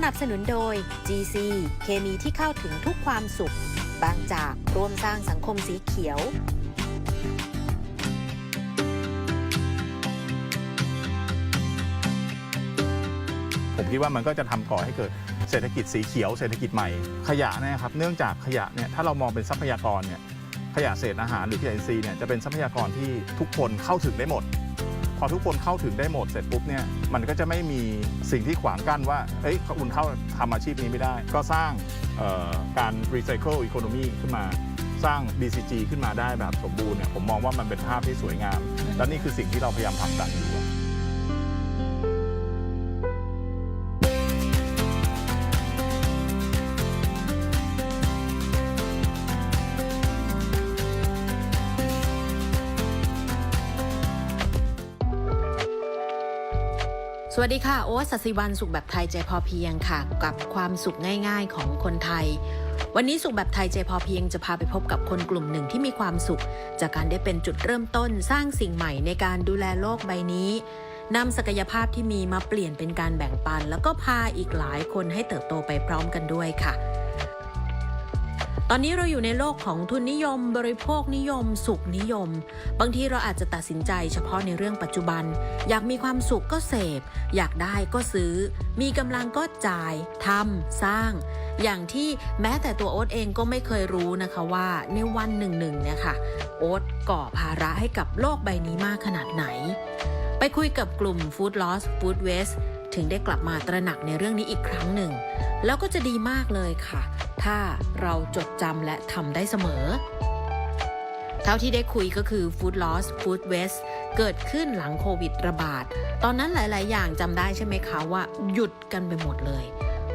สนับสนุนโดย GC เคมีที่เข้าถึงทุกความสุข บางจากร่วมสร้างสังคมสีเขียว ผมคิดว่ามันก็จะทำก่อให้เกิดเศรษฐกิจสีเขียวเศรษฐกิจใหม่ขยะเนยครับเนื่องจากขยะเนี่ยถ้าเรามองเป็นทรัพยากรเนี่ยขยะเศษอาหารหรือขยะอินทรีย์เนี่ยจะเป็นทรัพยากรที่ทุกคนเข้าถึงได้หมด พอทุกคนเข้าถึงได้หมดเสร็จปุ๊บเนี่ยมันก็จะไม่มีสิ่งที่ขวางกั้นว่าเอ้ยคุณเข้าทำอาชีพนี้ไม่ได้ ก็สร้างการรีไซเคิลอีโคโนมีขึ้นมาสร้าง BCG ขึ้นมาได้แบบสมบูรณ์เนี่ยผมมองว่ามันเป็นภาพที่สวยงาม และนี่คือสิ่งที่เราพยายามทำกันอยู่ สวัสดีค่ะ โอ๊ตสัสิวันสุขแบบไทยใจพอเพียงค่ะ กับความสุขง่าย ๆ ของคนไทย วันนี้สุขแบบไทยใจพอเพียงจะพาไปพบกับคนกลุ่มหนึ่งที่มีความสุข จากการได้เป็นจุดเริ่มต้นสร้างสิ่งใหม่ในการดูแลโลกใบนี้นำศักยภาพที่มีมาเปลี่ยนเป็นการแบ่งปัน แล้วก็พาอีกหลายคนให้เติบโตไปพร้อมกันด้วยค่ะ ตอนนี้เราอยู่ในโลกของทุนนิยม บริโภคนิยม สุขนิยม บางทีเราอาจจะตัดสินใจเฉพาะในเรื่องปัจจุบัน อยากมีความสุขก็เสพ อยากได้ก็ซื้อ มีกำลังก็จ่ายทำสร้าง อย่างที่แม้แต่ตัวโอ๊ตเองก็ไม่เคยรู้นะคะว่าในวันหนึ่งหนึ่งเนี่ยค่ะโอ๊ตก่อภาระให้กับโลกใบนี้มากขนาดไหน ไปคุยกับกลุ่ม Food Loss Food Waste ถึงได้กลับมาตระหนักในเรื่องนี้อีกครั้งหนึ่ง แล้วก็จะดีมากเลยค่ะ ถ้าเราจดจำและทำได้เสมอ เท่าที่ได้คุยก็คือ Food Loss Food Waste เกิดขึ้นหลังโควิดระบาด ตอนนั้นหลาย ๆ อย่างจำได้ใช่ไหมคะว่าหยุดกันไปหมดเลย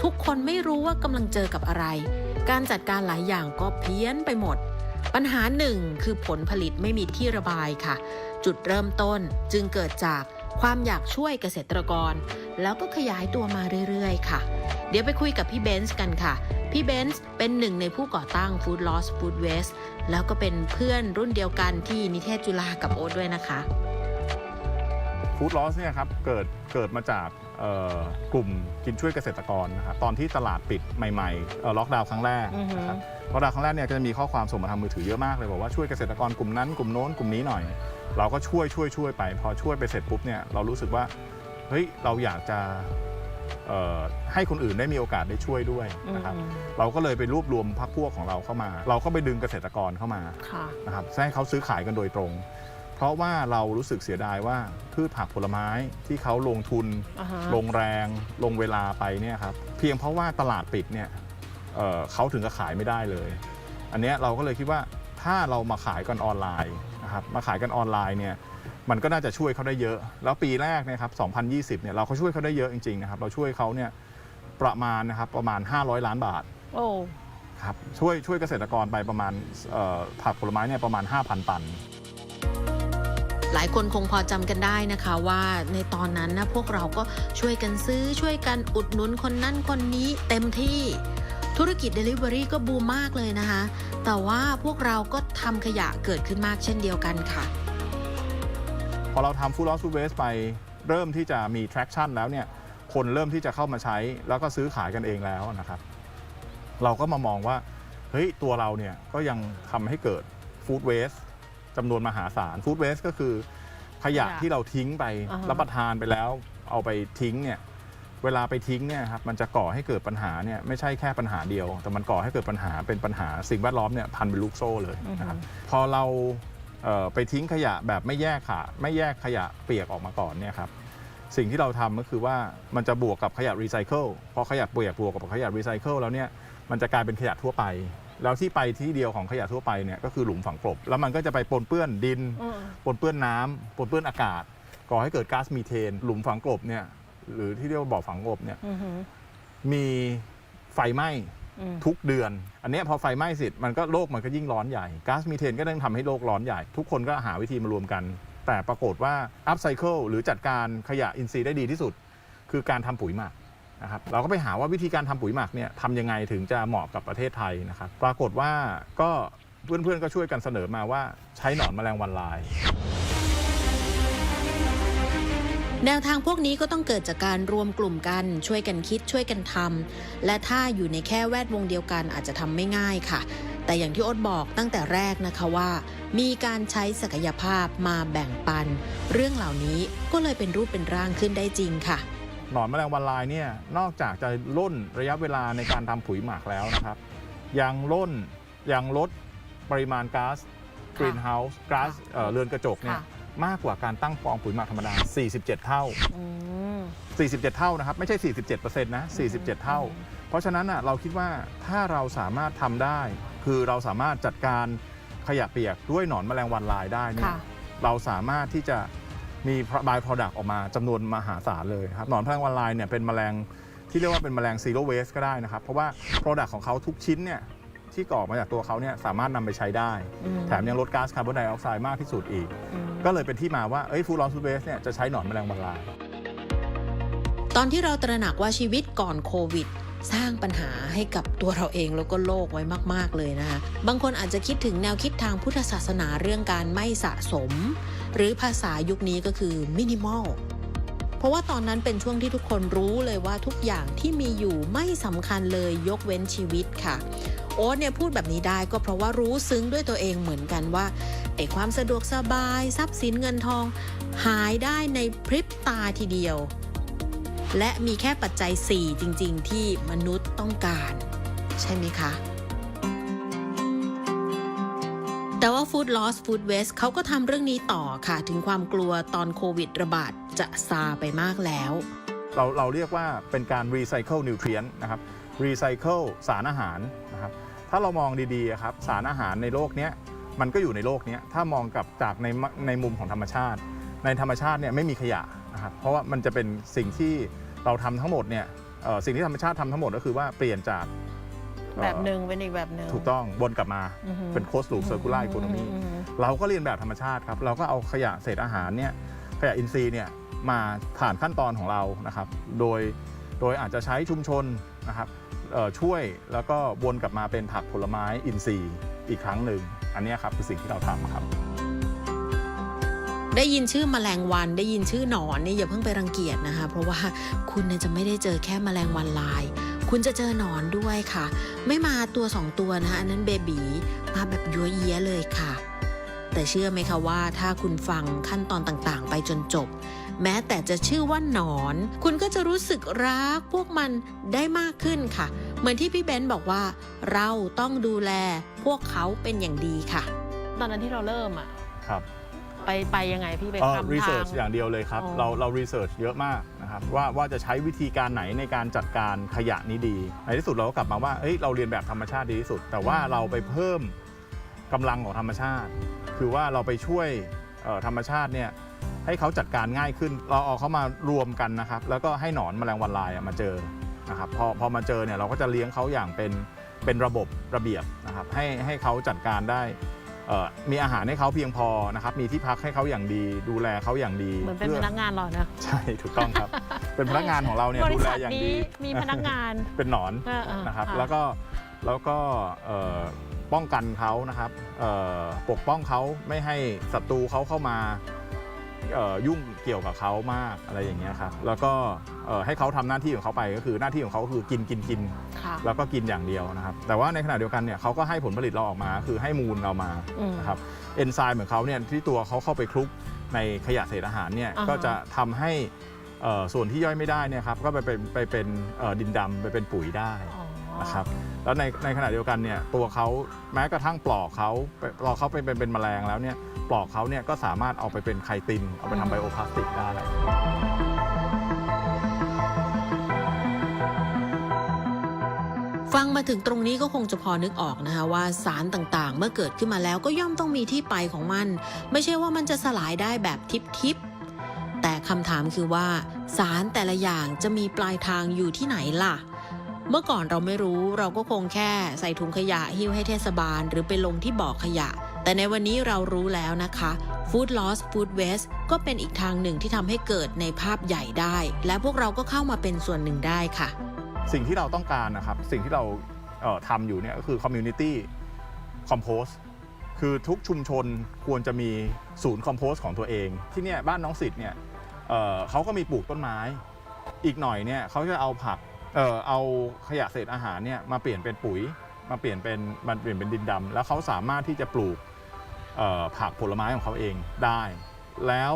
ทุกคนไม่รู้ว่ากำลังเจอกับอะไร การจัดการหลายอย่างก็เพี้ยนไปหมด ปัญหาหนึ่งคือผลผลิตไม่มีที่ระบายค่ะ จุดเริ่มต้นจึงเกิดจาก ความอยากช่วยเกษตรกร แล้วก็ขยายตัวมาเรื่อยๆ ค่ะ เดี๋ยวไปคุยกับพี่เบนซ์กันค่ะ พี่เบนซ์เป็นหนึ่งในผู้ก่อตั้ง Food Loss Food Waste แล้วก็เป็นเพื่อนรุ่นเดียวกันที่นิเทศจุฬากับโอ๊ตด้วยนะคะฟู้ดลอสเนี่ยครับเกิดเกิดมาจากเอ่อกลุ่มกินช่วยเกษตรกรนะครับตอนที่ตลาดปิดใหม่ๆเอ่อล็อกดาวน์ครั้งแรกอือฮึนะครับล็อกดาวน์ครั้งแรกเนี่ยก็จะมีข้อความส่งมาทางมือถือเยอะมากเลยบอกว่าช่วยเกษตรกรกลุ่มนั้นกลุ่มโน้นกลุ่มนี้หน่อย เราก็ช่วยช่วยช่วยไป พอช่วยไปเสร็จปุ๊บเนี่ยเรารู้สึกว่าเฮ้ยเราอยากจะเอ่อให้คนอื่นได้มีโอกาสได้ช่วยด้วยนะครับเราก็เลยไปรวบรวมพักพวกของเราเข้ามา เราก็ไปดึงเกษตรกรเข้ามาค่ะนะครับให้เขาซื้อขายกันโดยตรง เพราะว่าเรารู้สึกเสียดายว่าพืชผักผลไม้ที่เขาลงทุน ลงแรงลงเวลาไปเนี่ยครับเพียงเพราะว่าตลาดปิดเนี่ยเอ่อเขาถึงกับขายไม่ได้เลย อันเนี้ยเราก็เลยคิดว่าถ้าเรามาขายกันออนไลน์นะ ครับมาขายกันออนไลน์เนี่ยมันก็น่าจะช่วยเขาได้เยอะ แล้วปีแรกเนะครับ 2020 เนี่ยเราก็ช่วยเขาได้เยอะจริงๆนะครับ เราช่วยเขาเนี่ยประมาณนะครับประมาณ 500 ล้านบาทโอ้ครับช่วยช่วยเกษตรกรไปประมาณเอ่อผักผลไม้เนี่ยประมาณ 5,000 ตัน หลายคนคงพอจำกันได้นะคะว่าในตอนนั้นนะพวกเราก็ช่วยกันซื้อช่วยกันอุดหนุนคนนั้นคนนี้เต็มที่ ธุรกิจ Delivery ก็บูมมากเลยนะคะ แต่ว่าพวกเราก็ทำขยะเกิดขึ้นมากเช่นเดียวกันค่ะ พอเราทำ Food Loss Food Waste ไปเริ่มที่จะมี traction แล้วเนี่ยคนเริ่มที่จะเข้ามาใช้แล้วก็ซื้อขายกันเองแล้วนะครับ เราก็มามองว่าเฮ้ยตัวเราเนี่ยก็ยังทำให้เกิด Food Waste จำนวนมหาศาล Food Waste ก็คือขยะขยะที่เราทิ้งไปอ่าฮะ รับประทานไปแล้ว เอาไปทิ้งเนี่ย เวลาไปทิ้งเนี่ยครับมันจะก่อให้เกิดปัญหาเนี่ยไม่ใช่แค่ปัญหาเดียว แต่มันก่อให้เกิดปัญหาเป็นปัญหาสิ่งแวดล้อมเนี่ยพันเป็นลูกโซ่เลยนะครับพอเราเอ่อไปทิ้งขยะแบบไม่แยกค่ะ ไม่แยกขยะเปียกออกมาก่อนเนี่ยครับสิ่งที่เราทำก็คือว่ามันจะบวกกับขยะรีไซเคิลพอขยะเปียกบวกกับขยะรีไซเคิลแล้วเนี่ยมันจะกลายเป็นขยะทั่วไป แล้วที่ไปที่เดียวของขยะทั่วไปเนี่ยก็คือหลุมฝังกลบ แล้วมันก็จะไปปนเปื้อนดิน ปนเปื้อนน้ำปนเปื้อนอากาศ ก่อให้เกิดก๊าซมีเทน หลุมฝังกลบเนี่ย หรือที่เรียกว่าบ่อฝังกลบเนี่ยมีไฟไหม้ทุกเดือน อันเนี้ยพอไฟไหม้เสร็จมันก็โลกมันก็ยิ่งร้อนใหญ่ก๊าซมีเทนก็ต้องทำให้โลกร้อนใหญ่ ทุกคนก็หาวิธีมารวมกัน แต่ปรากฏว่าอัพไซเคิลหรือจัดการขยะอินทรีย์ได้ดีที่สุด คือการทำปุ๋ยหมักนะครับเราก็ไปหาว่าวิธีการทำปุ๋ยหมักเนี่ยทำยังไงถึงจะเหมาะกับประเทศไทยนะครับปรากฏว่าก็เพื่อนๆก็ช่วยกันเสนอมาว่าใช้หนอนแมลงวันลาย แนวทางพวกนี้ก็ต้องเกิดจากการรวมกลุ่มกัน ช่วยกันคิดช่วยกันทำและถ้าอยู่ในแค่แวดวงเดียวกันอาจจะทำไม่ง่ายค่ะ แต่อย่างที่โอ๊ตบอกตั้งแต่แรกนะคะว่า มีการใช้ศักยภาพมาแบ่งปัน เรื่องเหล่านี้ก็เลยเป็นรูปเป็นร่างขึ้นได้จริงค่ะหนอนแมลงวันลายเนี่ยนอกจากจะล่นระยะเวลาในการทำปุ๋ยหมักแล้วนะครับ ยังล่นยังลดปริมาณก๊าซกรีนเฮาส์ก๊าซเอ่อเรือนกระจกเนี่ยค่ะ มากกว่าการตั้งฟองปุ๋ยหมักธรรมดา 47 เท่า อืม 47 เท่านะครับ ไม่ใช่ 47%นะ 47 เท่า เพราะฉะนั้นอะเราคิดว่าถ้าเราสามารถทำได้ คือเราสามารถจัดการขยะเปียกด้วยหนอนแมลงวันลายได้เนี่ยค่ะ เราสามารถที่จะมีบายโปรดักต์ออกมาจำนวนมหาศาลเลยครับหนอนแมลงวันลายเนี่ยเป็นแมลงที่เรียกว่าเป็นแมลงซีโร่เวสก็ได้นะครับ เพราะว่าโปรดักต์ของเขาทุกชิ้นเนี่ย ที่ก่อมาจากตัวเขาเนี่ยสามารถนำไปใช้ได้ อืมแถมยังลดก๊าซคาร์บอนไดออกไซด์มากที่สุดอีก อืม ก็เลยเป็นที่มาว่าเอ้ยฟูลอสฟูดเวสเนี่ยจะใช้หนอนแมลงวันลาย ตอนที่เราตระหนักว่าชีวิตก่อนโควิด สร้างปัญหาให้กับตัวเราเองแล้วก็โลกไว้มาก ๆ เลยนะคะ บางคนอาจจะคิดถึงแนวคิดทางพุทธศาสนาเรื่องการไม่สะสม หรือภาษายุคนี้ก็คือมินิมอล เพราะว่าตอนนั้นเป็นช่วงที่ทุกคนรู้เลยว่าทุกอย่างที่มีอยู่ไม่สำคัญเลยยกเว้นชีวิตค่ะ โอ๊ตเนี่ยพูดแบบนี้ได้ก็เพราะว่ารู้ซึ้งด้วยตัวเองเหมือนกันว่าไอ้ความสะดวกสบายทรัพย์สินเงินทอง หายได้ในพริบตาทีเดียว และมีแค่ปัจจัย 4 จริง ๆ ที่มนุษย์ต้องการ ใช่ไหมคะแต่ว่า Food Loss Food Waste เขาก็ทำเรื่องนี้ต่อค่ะ ถึงความกลัวตอนโควิดระบาดจะซาไปมากแล้ว เราเราเรียกว่าเป็นการรีไซเคิลนิวเทรียนนะครับ รีไซเคิลสารอาหารนะครับถ้าเรามองดีๆอะครับสารอาหารในโลกเนี้ยมันก็อยู่ในโลกเนี้ยถ้ามองกับจากในมในมุมของธรรมชาติ ในธรรมชาติเนี่ยไม่มีขยะนะครับเพราะว่ามันจะเป็นสิ่งที่เราทำทั้งหมดเนี่ยเอ่อสิ่งที่ธรรมชาติทำทั้งหมดก็คือว่าเปลี่ยนจากเอ่อแบบหนึ่งเป็นอีกแบบหนึ่งถูกต้องวนกลับมาอือฮึเป็นโคสลูปเซอร์คูลาร์อีโคโนมีอืมเราก็เรียนแบบธรรมชาติครับ เราก็เอาขยะเศษอาหารเนี่ยขยะอินทรีย์เนี่ยมาผ่านขั้นตอนของเรานะครับ โดยโดยอาจจะใช้ชุมชนนะครับเอ่อ ช่วยแล้วก็วนกลับมาเป็นผักผลไม้อินทรีย์อีกครั้งหนึ่ง อันนี้ครับคือสิ่งที่เราทำครับ ได้ยินชื่อมแมลงวัน ได้ยินชื่อหนอนนี่อย่าเพิ่งไปรังเกียจนะคะ เพราะว่าคุณจะไม่ได้เจอแค่มแมลงวันลาย คุณจะเจอหนอนด้วยค่ะ ไม่มาตัวสองตัวนะคะอันนั้นเบบีมาแบบยัวเยียเลยค่ะ แต่เชื่อไหมคะว่า ถ้าคุณฟังขั้นตอนต่างๆ ไปจนจบ แม้แต่จะชื่อว่าหนอน คุณก็จะรู้สึกรักพวกมันได้มากขึ้นค่ะ เหมือนที่พี่เบนซ์บอกว่า เราต้องดูแลพวกเขาเป็นอย่างดีค่ะ ตอนนั้นที่เราเริ่มอะครับไปไปยังไงพี่ไปเอ่อทำรีทาเสิร์ชงอย่างเดียวเลยครับอ๋อเราเรารีเสิร์ชเยอะมากนะครับว่าว่าจะใช้วิธีการไหนในการจัดการขยะนี้ดี ในที่สุดเราก็กลับมาว่าเอ้ยเราเรียนแบบธรรมชาติดีที่สุด แต่ว่าเราไปเพิ่ม กำลังของธรรมชาติ คือว่าเราไปช่วยเอ่อธรรมชาติเนี่ยให้เขาจัดการง่ายขึ้น เราเอาเขามารวมกันนะครับ แล้วก็ให้หนอนแมลงวันลายอะมาเจอนะครับพอพอมาเจอเนี่ยเราก็จะเลี้ยงเขาอย่างเป็นเป็นระบบระเบียบนะครับให้ให้เขาจัดการได้เอ่อมีอาหารให้เขาเพียงพอนะครับ มีที่พักให้เขาอย่างดี ดูแลเขาอย่างดี เหมือนเป็นพื่พนักงานเรานะใช่ถูกต้องครับ เป็นพนักงานของเราเนี่ยบดูริแลษัทอย่างนี้ดีมีพนักงานเป็นหนอนเออเออนะครับค่ะแล้วก็แล้วก็เอ่อ ป้องกันเขานะครับเอ่อปกป้องเขาไม่ให้ศัตรูเขาเข้ามาเอ่อยุ่งเกี่ยวกับเขามากอะไรอย่างเงี้ยครับแล้วก็เอ่อให้เขาทำหน้าที่ของเขาไปก็คือหน้าที่ของเขาคือกินกินกินค่ะแล้วก็กินอย่างเดียวนะครับ แต่ว่าในขณะเดียวกันเนี่ยเขาก็ให้ผลผลิตเราออกมา คือให้มูลเรามาอืมนะครับเอนไซม์ของเขาเนี่ยที่ตัวเขาเข้าไปคลุกในขยะเศษอาหารเนี่ยอ่าฮะก็จะทำให้เอ่อส่วนที่ย่อยไม่ได้เนี่ยครับก็ไปเป็นไปเป็นเอ่อดินดำไปเป็นปุ๋ยได้อ๋อ นะครับแล้วในในขณะเดียวกันเนี่ยตัวเขาแม้กระทั่งปลอกเขาไปปลอกเขาเป็นเป็นเป็นแมลงแล้วเนี่ยปลอกเขาเนี่ยก็สามารถเอาไปเป็นไคติน เอาไปทำไบโอพลาสติกได้ฟังมาถึงตรงนี้ก็คงจะพอนึกออกนะคะว่าสารต่างๆ เมื่อเกิดขึ้นมาแล้วก็ย่อมต้องมีที่ไปของมัน ไม่ใช่ว่ามันจะสลายได้แบบทิพๆแต่คำถามคือว่า สารแต่ละอย่างจะมีปลายทางอยู่ที่ไหนล่ะ เมื่อก่อนเราไม่รู้เราก็คงแค่ใส่ถุงขยะหิ้วให้เทศบาล หรือไปลงที่บ่อขยะ แต่ในวันนี้เรารู้แล้วนะคะ Food Loss Food Waste ก็เป็นอีกทางหนึ่งที่ทำให้เกิดในภาพใหญ่ได้ และพวกเราก็เข้ามาเป็นส่วนหนึ่งได้ค่ะ สิ่งที่เราต้องการนะครับ สิ่งที่เราเทำอยู่เนี่ยก็คือ community compost คือทุกชุมชนควรจะมีศูนย์คอมโพสของตัวเอง ที่เนี่ยบ้านน้องสิทธิ์เนี่ยเเขาก็มีปลูกต้นไม้ อีกหน่อยเนี่ยเขาจะเอาผัก เอ่อเอาขยะเศษอาหารเนี่ยมาเปลี่ยนเป็นปุ๋ย มาเปลี่ยนเป็นมันเปลี่ยนเป็นดินดำแล้วเขาสามารถที่จะปลูกเอ่อผักผลไม้ของเขาเองได้ แล้ว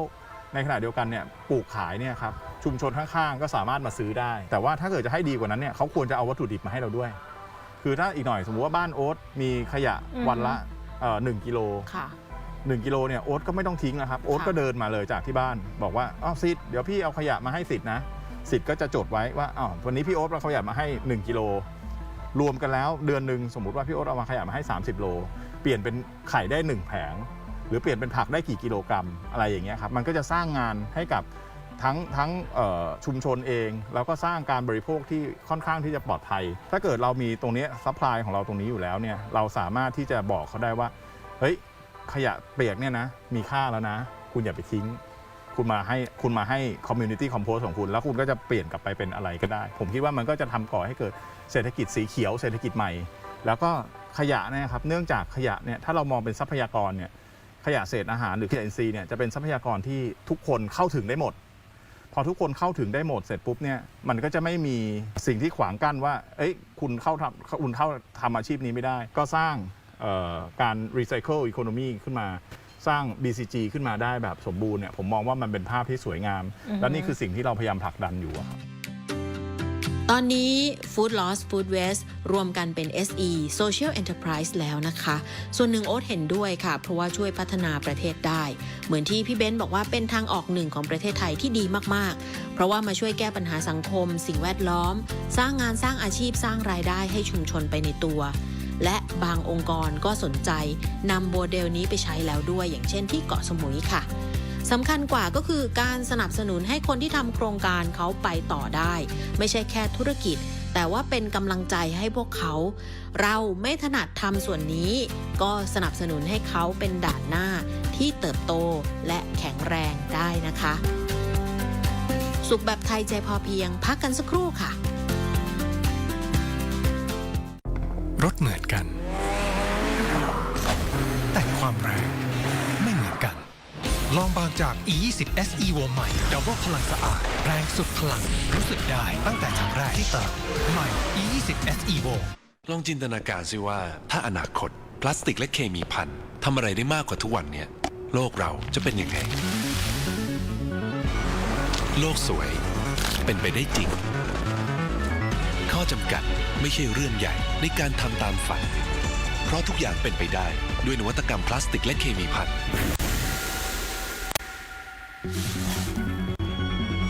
ในขณะเดียวกันเนี่ยปลูกขายเนี่ยครับชุมชนข้างๆก็สามารถมาซื้อได้ แต่ว่าถ้าเกิดจะให้ดีกว่านั้นเนี่ยเขาควรจะเอาวัตถุดิบมาให้เราด้วย คือถ้าอีกหน่อยสมมุติว่าบ้านโอ๊ตมีขยะอือฮึวันละเอ่อหนึ่งกิโล ค่ะ1กิโลเนี่ยโอ๊ตก็ไม่ต้องทิ้งนะครับโอ๊ตค่ะ ก็เดินมาเลยจากที่บ้าน บอกว่าอ้าวซิดเดี๋ยวพี่เอาขยะมาให้สิทธิ์นะ สิทธิ์ก็จะจดไว้ว่าอ้าววันนี้พี่โอ๊ตเอาขยะมาให้ 1 กิโล รวมกันแล้วเดือนหนึ่งสมมุติว่าพี่โอ๊ตเอามาขยะมาให้ 30 โล เปลี่ยนเป็นไข่ได้ 1 แผง หรือเปลี่ยนเป็นผักได้กี่กิโลกรัมอะไรอย่างเงี้ยครับมันก็จะสร้างงานให้กับทั้งทั้งชุมชนเอง แล้วก็สร้างการบริโภคที่ค่อนข้างที่จะปลอดภัย ถ้าเกิดเรามีตรงนี้ซัพพลายของเราตรงนี้อยู่แล้วเนี่ยเราสามารถที่จะบอกเขาได้ว่าเฮ้ยขยะเปียกเนี่ยนะมีค่าแล้วนะ คุณอย่าไปทิ้ง คุณมาให้คุณมาให้คอมมูนิตี้คอมโพสของคุณ แล้วคุณก็จะเปลี่ยนกลับไปเป็นอะไรก็ได้ ผมคิดว่ามันก็จะทำก่อให้เกิดเศรษฐกิจสีเขียวเศรษฐกิจใหม่ แล้วก็ขยะนยครับเนื่องจากขยะเนี่ยถ้าเรามองเป็นทรัพยากรเนี่ยขยะเศษอาหารหรือขยะอินทรีย์เนี่ยจะเป็นทรัพยากรที่ทุกคนเข้าถึงได้หมด พอทุกคนเข้าถึงได้หมดเสร็จปุ๊บเนี่ยมันก็จะไม่มีสิ่งที่ขวางกั้นว่าเอ้ยคุณเข้าทำคุณเข้าทำอาชีพนี้ไม่ได้ ก็สร้างการรีไซเคิลอีโคโนมีขึ้นมา สร้าง BCG ขึ้นมาได้แบบสมบูรณ์เนี่ยผมมองว่ามันเป็นภาพที่สวยงามอือฮึและนี่คือสิ่งที่เราพยายามผลักดันอยู่อะ ตอนนี้ Food Loss Food Waste รวมกันเป็น SE Social Enterprise แล้วนะคะ ส่วนหนึ่งโอ๊ตเห็นด้วยค่ะ เพราะว่าช่วยพัฒนาประเทศได้ เหมือนที่พี่เบนซ์บอกว่าเป็นทางออกหนึ่งของประเทศไทยที่ดีมากๆ เพราะว่ามาช่วยแก้ปัญหาสังคม สิ่งแวดล้อม สร้างงานสร้างอาชีพสร้างรายได้ให้ชุมชนไปในตัว และบางองค์กรก็สนใจนำโมเดลนี้ไปใช้แล้วด้วย อย่างเช่นที่เกาะสมุยค่ะสำคัญกว่าก็คือการสนับสนุนให้คนที่ทำโครงการเขาไปต่อได้ ไม่ใช่แค่ธุรกิจ แต่ว่าเป็นกำลังใจให้พวกเขา เราไม่ถนัดทำส่วนนี้ ก็สนับสนุนให้เขาเป็นด่านหน้าที่เติบโตและแข็งแรงได้นะคะ สุขแบบไทยใจพอเพียงพักกันสักครู่ค่ะ รถเหมือนกัน แต่ความแรงไม่เหมือนกัน ลองบางจาก E20 SE Evo ใหม่ดับเบิลพลังสะอาด แรงสุดพลัง รู้สึกได้ตั้งแต่ครั้งแรกที่เติมใหม่ E20 SE Evo ลองจินตนาการสิว่า ถ้าอนาคต พลาสติกและเคมีพันทำอะไรได้มากกว่าทุกวันเนี้ยโลกเราจะเป็นยังไง โลกสวย เป็นไปได้จริง จำกัดไม่ใช่เรื่องใหญ่ในการทำตามฝัน เพราะทุกอย่างเป็นไปได้ด้วยนวัตกรรมพลาสติกและเคมีพัน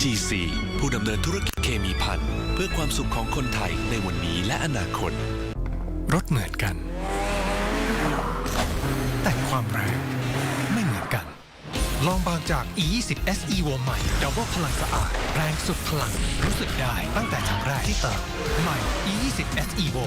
GC ผู้ดำเนินธุรกิจเคมีพันเพื่อความสุขของคนไทยในวันนี้และอนาคต รถเหมือนกัน แต่ความแรง ลองบางจาก E20 SE Evo ใหม่ดับเบิลพลังสะอาด แรงสุดพลัง รู้สึกได้ตั้งแต่ครั้งแรกที่เติมใหม่ E20 SE Evo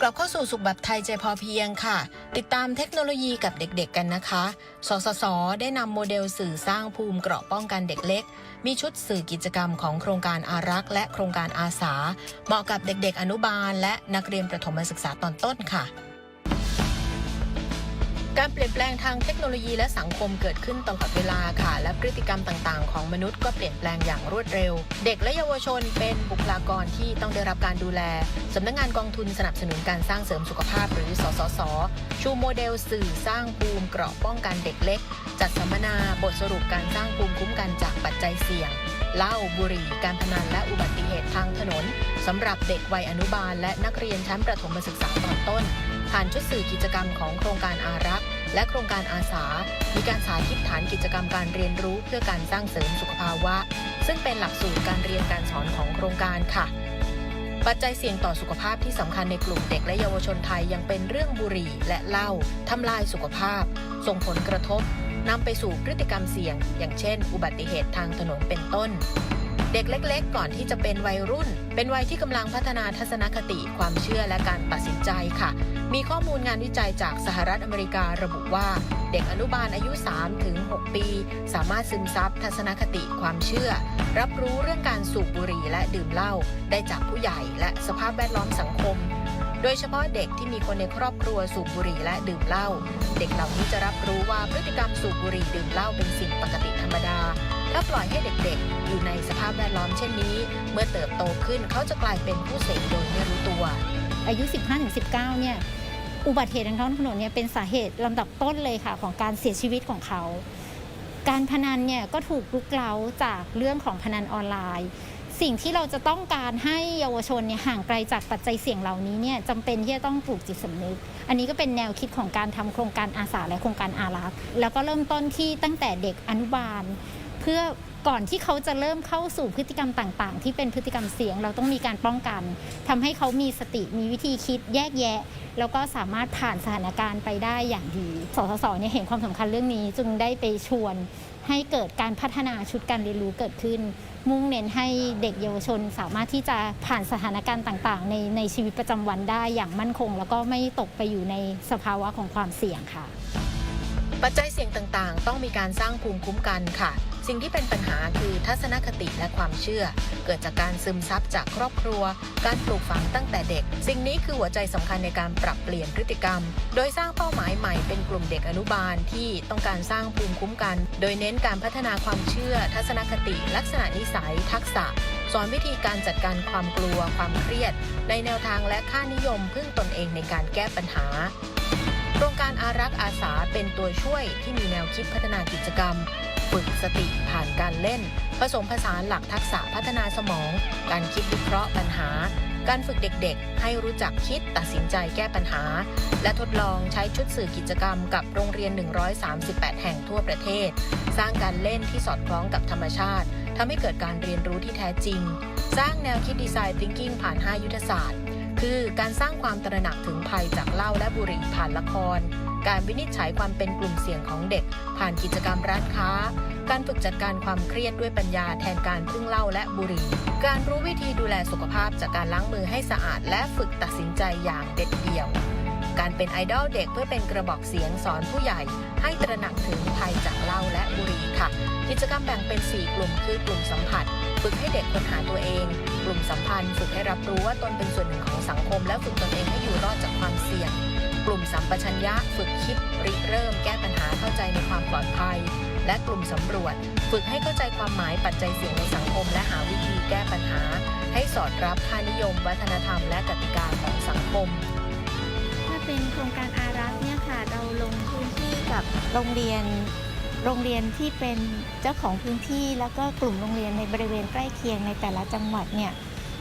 กลับเข้าสู่สุขแบบไทยใจพอเพียงค่ะ ติดตามเทคโนโลยีกับเด็กๆกันนะคะ สสส ได้นำโมเดลสื่อสร้างภูมิเกราะป้องกันเด็กเล็ก มีชุดสื่อกิจกรรมของโครงการอารักษ์และโครงการอาสา เหมาะกับเด็กๆ อนุบาล และนักเรียนประถมศึกษาตอนต้นค่ะ การเปลี่ยนแปลงทางเทคโนโลยีและสังคมเกิดขึ้นตลอดเวลาค่ะ และพฤติกรรมต่างๆ ของมนุษย์ก็เปลี่ยนแปลงอย่างรวดเร็ว เด็กและเยาวชนเป็นบุคลากรที่ต้องได้รับการดูแลสำนักงานกองทุนสนับสนุนการสร้างเสริมสุขภาพหรือสสส ชูโมเดลสื่อสร้างภูมิเกราะป้องกันเด็กเล็ก จัดสัมมนาบทสรุปการสร้างภูมิคุ้มกันจากปัจจัยเสี่ยงเหล้าบุหรี่การพนันและอุบัติเหตุทางถนนสำหรับเด็กวัยอนุบาล และนักเรียนชั้นประถมศึกษาตอนต้น ผ่านชุดสื่อกิจกรรมของโครงการอารักษ์และโครงการอาสา มีการสาธิตฐานกิจกรรมการเรียนรู้เพื่อการสร้างเสริมสุขภาวะ ซึ่งเป็นหลักสูตรการเรียนการสอนของโครงการค่ะ ปัจจัยเสี่ยงต่อสุขภาพที่สำคัญในกลุ่มเด็กและเยาวชนไทยยังเป็นเรื่องบุหรี่และเหล้าทำลายสุขภาพ ส่งผลกระทบนำไปสู่พฤติกรรมเสี่ยง อย่างเช่น อุบัติเหตุทางถนนเป็นต้น เด็กเล็ก ๆ ก่อนที่จะเป็นวัยรุ่น เป็นวัยที่กำลังพัฒนาทัศนคติความเชื่อและการตัดสินใจค่ะ มีข้อมูลงานวิจัยจากสหรัฐอเมริการะบุว่า เด็กอนุบาลอายุ3ถึง6ปี สามารถซึมซับทัศนคติความเชื่อ รับรู้เรื่องการสูบบุหรี่และดื่มเหล้าได้จากผู้ใหญ่และสภาพแวดล้อมสังคม โดยเฉพาะเด็กที่มีคนในครอบครัวสูบบุหรี่และดื่มเหล้าเด็กเหล่านี้จะรับรู้ว่าพฤติกรรมสูบบุหรี่ดื่มเหล้าเป็นสิ่งปกติธรรมดา ถ้าปล่อยให้เด็กๆ อยู่ในสภาพแวดล้อมเช่นนี้ เมื่อเติบโตขึ้นเขาจะกลายเป็นผู้เสพโดยไม่รู้ตัว อายุ 15-19 เนี่ย อุบัติเหตุทางท้องถนนเนี่ยเป็นสาเหตุลำดับต้นเลยค่ะ ของการเสียชีวิตของเขา การพนันเนี่ยก็ถูกลุกเล้าจากเรื่องของพนันออนไลน์ สิ่งที่เราจะต้องการให้เยาวชนเนี่ยห่างไกลจากปัจจัยเสี่ยงเหล่านี้เนี่ยจำเป็นที่จะต้องปลูกจิตสำนึก อันนี้ก็เป็นแนวคิดของการทำโครงการอาสาและโครงการอารักษ์แล้วก็เริ่มต้นที่ตั้งแต่เด็กอนุบาล เพื่อก่อนที่เขาจะเริ่มเข้าสู่พฤติกรรมต่างๆ ที่เป็นพฤติกรรมเสี่ยงเราต้องมีการป้องกันทำให้เขามีสติมีวิธีคิดแยกแยะ แล้วก็สามารถผ่านสถานการณ์ไปได้อย่างดี สสสเนี่ยเห็นความสำคัญเรื่องนี้ จึงได้ไปชวนให้เกิดการพัฒนาชุดการเรียนรู้เกิดขึ้น มุ่งเน้นให้เด็กเยาวชนสามารถที่จะผ่านสถานการณ์ต่าง ๆ ในในชีวิตประจำวันได้อย่างมั่นคง แล้วก็ไม่ตกไปอยู่ในสภาวะของความเสี่ยงค่ะ ปัจจัยเสี่ยงต่างๆ ต้องมีการสร้างภูมิคุ้มกันค่ะ สิ่งที่เป็นปัญหาคือทัศนคติและความเชื่อ เกิดจากการซึมซับจากครอบครัว การปลูกฝังตั้งแต่เด็ก สิ่งนี้คือหัวใจสำคัญในการปรับเปลี่ยนพฤติกรรม โดยสร้างเป้าหมายใหม่เป็นกลุ่มเด็กอนุบาลที่ต้องการสร้างภูมิคุ้มกัน โดยเน้นการพัฒนาความเชื่อ ทัศนคติ ลักษณะนิสัย ทักษะสอนวิธีการจัดการความกลัวความเครียด ในแนวทางและค่านิยมพึ่งตนเองในการแก้ปัญหา ครงการอารักษ์อาสาเป็นตัวช่วยที่มีแนวคิดพัฒนากิจกรรม ฝึกสติผ่านการเล่น ผสมผสานหลักทักษะพัฒนาสมอง การคิดวิเคราะห์ปัญหา การฝึกเด็กๆ ให้รู้จักคิดตัดสินใจแก้ปัญหา และทดลองใช้ชุดสื่อกิจกรรมกับโรงเรียน 138 แห่งทั่วประเทศ สร้างการเล่นที่สอดคล้องกับธรรมชาติทำให้เกิดการเรียนรู้ที่แท้จริง สร้างแนวคิดดีไซน์ thinking ผ่าน 5 ยุทธศาสตร์ คือการสร้างความตระหนักถึงภัยจากเหล้าและบุหรี่ผ่านละคร การวินิจฉัยความเป็นกลุ่มเสี่ยงของเด็ก ผ่านกิจกรรมร้านค้า การฝึกจัดการความเครียดด้วยปัญญาแทนการพึ่งเหล้าและบุหรี่ การรู้วิธีดูแลสุขภาพจากการล้างมือให้สะอาด และฝึกตัดสินใจอย่างเด็ดเดี่ยว การเป็นไอดอลเด็กเพื่อเป็นกระบอกเสียงสอนผู้ใหญ่ ให้ตระหนักถึงภัยจากเหล้าและบุหรี่ค่ะ กิจกรรมแบ่งเป็น 4 กลุ่มคือกลุ่มสัมผัส ฝึกให้เด็กค้นหาตัวเอง กลุ่มสัมพันธ์ฝึกให้รับรู้ว่าตนเป็นส่วนหนึ่งของสังคม และฝึกตนเองให้อยู่รอดจากความเสี่ยง กลุ่มสัมปชัญญะ ฝึกคิดริเริ่ม แก้ปัญหาเข้าใจในความปลอดภัย และกลุ่มสำรวจ ฝึกให้เข้าใจความหมายปัจจัยเสี่ยงในสังคม และหาวิธีแก้ปัญหา ให้สอดรับค่านิยม วัฒนธรรม และกติกาของสังคม เป็นโครงการอารักเนี่ยค่ะ เราลงพื้นที่กับโรงเรียนโรงเรียนที่เป็นเจ้าของพื้นที่ แล้วก็กลุ่มโรงเรียนในบริเวณใกล้เคียงในแต่ละจังหวัดเนี่ย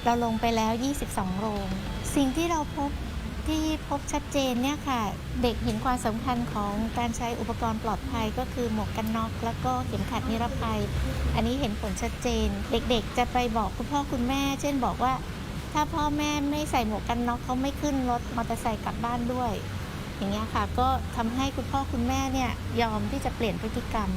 เราลงไปแล้ว 22 โรง สิ่งที่เราพบที่พบชัดเจนเนี่ยค่ะ เด็กเห็นความสำคัญของการใช้อุปกรณ์ปลอดภัยก็คือหมวกกันน็อกแล้วก็เข็มขัดนิรภัย อันนี้เห็นผลชัดเจน เด็กๆ จะไปบอกคุณพ่อคุณแม่ เช่นบอกว่า ถ้าพ่อแม่ไม่ใส่หมวกกันน็อกเขาไม่ขึ้นรถมอเตอร์ไซค์กลับบ้านด้วย อย่างเงี้ยค่ะ ก็ทำให้คุณพ่อคุณแม่เนี่ยยอมที่จะเปลี่ยนพฤติกรรม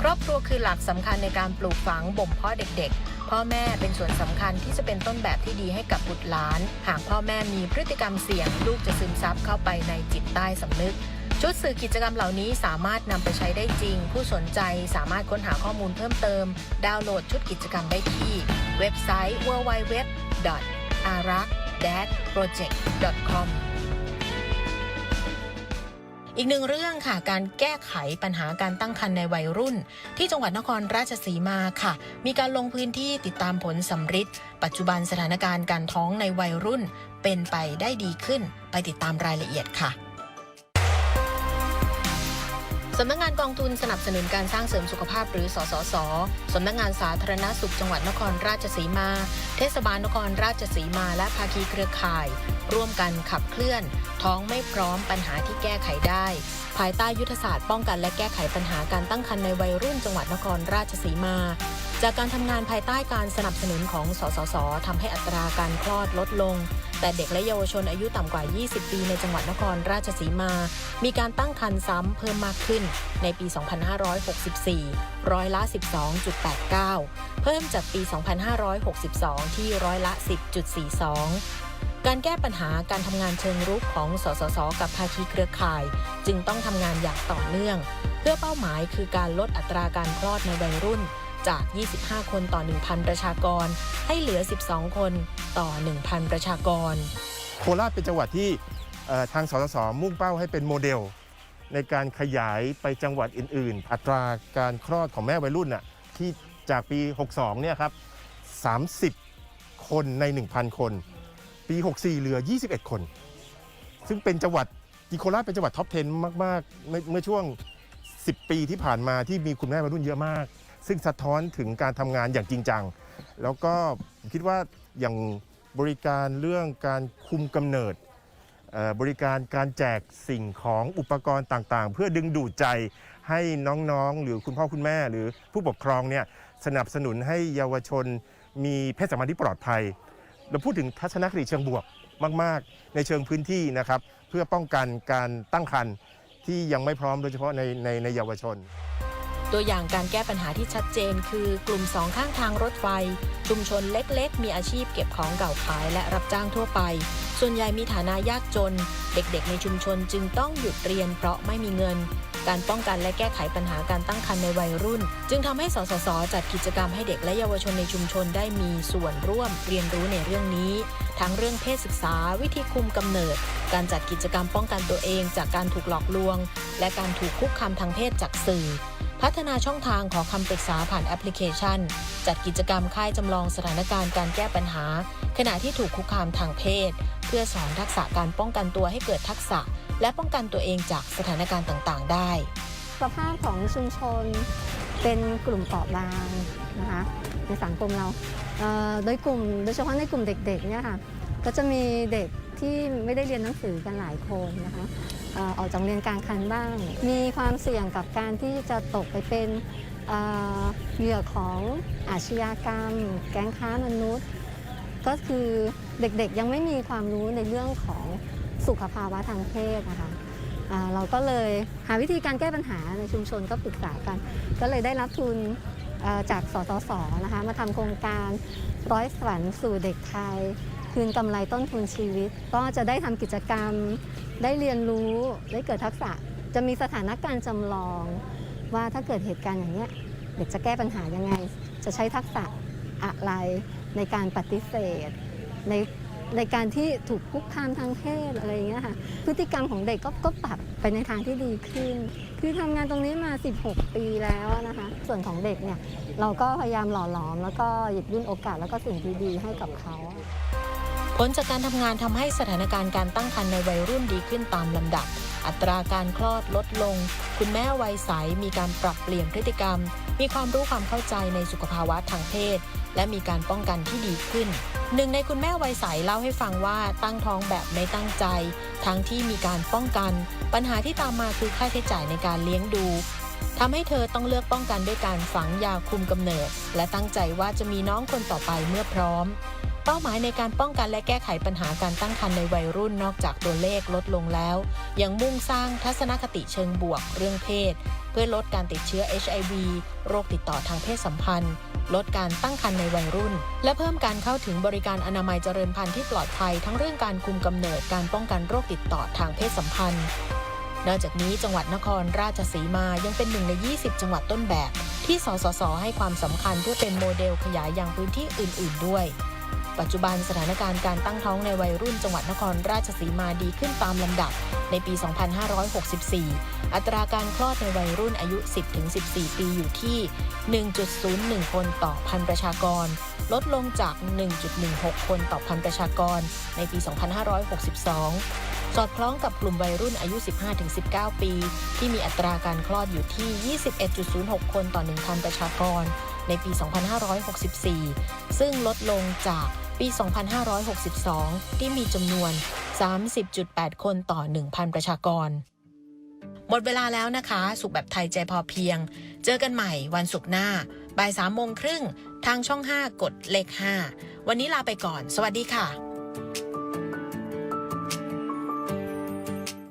ครอบครัวคือหลักสำคัญในการปลูกฝังบ่มเพาะเด็ก ๆ พ่อแม่เป็นส่วนสำคัญที่จะเป็นต้นแบบที่ดีให้กับบุตรหลาน หากพ่อแม่มีพฤติกรรมเสี่ยงลูกจะซึมซับเข้าไปในจิตใต้สำนึก ชุดสื่อกิจกรรมเหล่านี้สามารถนำไปใช้ได้จริง ผู้สนใจสามารถค้นหาข้อมูลเพิ่มเติม ดาวน์โหลดชุดกิจกรรมได้ที่ เว็บไซต์ www.arak-project.com อีกหนึ่งเรื่องค่ะการแก้ไขปัญหาการตั้งครรภ์ในวัยรุ่น ที่จังหวัดนครราชสีมาค่ะ มีการลงพื้นที่ติดตามผลสำฤทธิ์ปัจจุบันสถานการณ์การท้องในวัยรุ่น เป็นไปได้ดีขึ้น ไปติดตามรายละเอียดค่ะ สำนักงานกองทุนสนับสนุนการสร้างเสริมสุขภาพหรือสสส สำนักงานสาธารณสุขจังหวัดนครราชสีมา เทศบาลนครราชสีมาและภาคีเครือข่าย ร่วมกันขับเคลื่อน ท้องไม่พร้อมปัญหาที่แก้ไขได้ ภายใต้ยุทธศาสตร์ป้องกันและแก้ไขปัญหาการตั้งครรภ์ในวัยรุ่นจังหวัดนครราชสีมา จากการทำงานภายใต้การสนับสนุนของสสสทำให้อัตราการคลอดลดลง แต่เด็กและเยาวชนอายุต่ำกว่า 20 ปีในจังหวัดนครราชสีมา มีการตั้งครรภ์ซ้ำเพิ่มมากขึ้นในปี 2564 ร้อยละ 12.89 เพิ่มจากปี 2562 ที่ร้อยละ 10.42การแก้ปัญหาการทำงานเชิงรุกของสสส กับภาคีเครือข่าย จึงต้องทำงานอย่างต่อเนื่อง เพื่อเป้าหมายคือการลดอัตราการคลอดในวัยรุ่น จาก 25 คนต่อ 1,000 ประชากร ให้เหลือ 12 คนต่อ 1,000 ประชากร โคราชเป็นจังหวัดที่ทางสสสมุ่งเป้าให้เป็นโมเดล ในการขยายไปจังหวัดอื่น ๆ อัตราการคลอดของแม่วัยรุ่นน่ะที่จากปี 62 เนี่ยครับ 30 คนใน 1,000 คน ปี 64 เหลือ 21 คน ซึ่งเป็นจังหวัดที่โคราชเป็นจังหวัดท็อป 10 มาก ๆ เมื่อช่วง 10 ปีที่ผ่านมาที่มีคุณแม่วัยรุ่นเยอะมาก ซึ่งสะท้อนถึงการทำงานอย่างจริงจัง แล้วก็ผมคิดว่าอย่างบริการเรื่องการคุมกำเนิดบริการการแจกสิ่งของอุปกรณ์ต่างๆ เพื่อดึงดูดใจให้น้องๆ หรือคุณพ่อคุณแม่ หรือผู้ปกครองเนี่ยสนับสนุนให้เยาวชนมีเพศสัมพันธ์ที่ปลอดภัย เราพูดถึงทัศนคติเชิงบวกมาก ๆ ในเชิงพื้นที่นะครับ เพื่อป้องกันการตั้งครรภ์ที่ยังไม่พร้อมโดยเฉพาะในในในเยาวชน ตัวอย่างการแก้ปัญหาที่ชัดเจน คือกลุ่มสองข้างทางรถไฟ ชุมชนเล็กๆ มีอาชีพเก็บของเก่าขายและรับจ้างทั่วไป ส่วนใหญ่มีฐานะยากจน เด็กๆ ในชุมชนจึงต้องหยุดเรียนเพราะไม่มีเงิน การป้องกันและแก้ไขปัญหาการตั้งครรภ์ในวัยรุ่น จึงทำให้สสสจัดกิจกรรมให้เด็กและเยาวชนในชุมชนได้มีส่วนร่วมเรียนรู้ในเรื่องนี้ ทั้งเรื่องเพศศึกษา วิธีคุมกำเนิด การจัดกิจกรรมป้องกันตัวเองจากการถูกหลอกลวง และการถูกคุกคามทางเพศจากสื่อ พัฒนาช่องทางขอคำปรึกษาผ่านแอปพลิเคชัน จัดกิจกรรมค่ายจำลองสถานการณ์การแก้ปัญหา ขณะที่ถูกคุกคามทางเพศ เพื่อสอนทักษะการป้องกันตัวให้เกิดทักษะ และป้องกันตัวเองจากสถานการณ์ต่างๆ ได้สภาพของชุมชนเป็นกลุ่มเปราะบางนะคะในสังคมเราโดยกลุ่มโดยเฉพาะในกลุ่มเด็กๆเนี่ยค่ะก็จะมีเด็กที่ไม่ได้เรียนหนังสือกันหลายคนนะคะ ออกจากเรียนกลางคันบ้าง มีความเสี่ยงกับการที่จะตกไปเป็นเหยื่อของอาชญากรรม แก๊งค้ามนุษย์ ก็คือเด็กๆยังไม่มีความรู้ในเรื่องของสุขภาวะทางเพศนะคะเราก็เลยหาวิธีการแก้ปัญหาในชุมชนก็ปรึกษากัน ก็เลยได้รับทุนจากสสสนะคะมาทำโครงการร้อยฝันสู่เด็กไทย คืนกำไรต้นทุนชีวิต ก็จะได้ทำกิจกรรม ได้เรียนรู้ได้เกิดทักษะ จะมีสถานการณ์จำลอง ว่าถ้าเกิดเหตุการณ์อย่างเนี้ยเด็กจะแก้ปัญหายังไง จะใช้ทักษะอะไรในการปฏิเสธ ในในการที่ถูกคุกคามทางเพศอะไรอย่างเงี้ยค่ะพฤติกรรมของเด็กก็ก็ปรับไปในทางที่ดีขึ้น คือทำงานตรงนี้มา 16 ปีแล้วนะคะ ส่วนของเด็กเนี่ยเราก็พยายามหล่อหลอม แล้วก็หยิบยื่นโอกาสแล้วก็สิ่งดีๆให้กับเขา ผลจากการทำงานทำให้สถานการณ์การตั้งครรภ์ในวัยรุ่นดีขึ้นตามลำดับ อัตราการคลอดลดลง คุณแม่วัยใสมีการปรับเปลี่ยนพฤติกรรม มีความรู้ความเข้าใจในสุขภาวะทางเพศ และมีการป้องกันที่ดีขึ้น หนึ่งในคุณแม่วัยใสเล่าให้ฟังว่าตั้งท้องแบบไม่ตั้งใจ ทั้งที่มีการป้องกัน ปัญหาที่ตามมาคือค่าใช้จ่ายในการเลี้ยงดูทำให้เธอต้องเลือกป้องกันด้วยการฝังยาคุมกำเนิด และตั้งใจว่าจะมีน้องคนต่อไปเมื่อพร้อม เป้าหมายในการป้องกันและแก้ไขปัญหาการตั้งครรภ์ในวัยรุ่นนอกจากตัวเลขลดลงแล้ว ยังมุ่งสร้างทัศนคติเชิงบวกเรื่องเพศ เพื่อลดการติดเชื้อ HIV โรคติดต่อทางเพศสัมพันธ์ ลดการตั้งครรภ์ในวัยรุ่น และเพิ่มการเข้าถึงบริการอนามัยเจริญพันธุ์ที่ปลอดภัย ทั้งเรื่องการคุมกำเนิดการป้องกันโรคติดต่อทางเพศสัมพันธ์นอกจากนี้จังหวัดนครราชสีมายังเป็นหนึ่งใน 20 จังหวัดต้นแบบ ที่สสส ให้ความสำคัญเพื่อเป็นโมเดลขยายยังพื้นที่อื่น ๆ ด้วย ปัจจุบันสถานการณ์การตั้งท้องในวัยรุ่นจังหวัดนครราชสีมาดีขึ้นตามลำดับ ในปี 2564 อัตราการคลอดในวัยรุ่นอายุ 10-14 ปีอยู่ที่ 1.01 คนต่อพันประชากร ลดลงจาก 1.16 คนต่อพันประชากร ในปี 2562สอดคล้องกับกลุ่มวัยรุ่นอายุ 15-19 ปี ที่มีอัตราการคลอดอยู่ที่ 21.06 คนต่อ 1,000 ประชากร ในปี 2564 ซึ่งลดลงจาก ปี 2562 ที่มีจำนวน 30.8 คนต่อ 1,000 ประชากร หมดเวลาแล้วนะคะ สุขแบบไทยใจพอเพียง เจอกันใหม่วันศุกร์หน้าบ่ายสามโมงครึ่งทางช่อง 5 กดเลข 5 วันนี้ลาไปก่อน สวัสดีค่ะ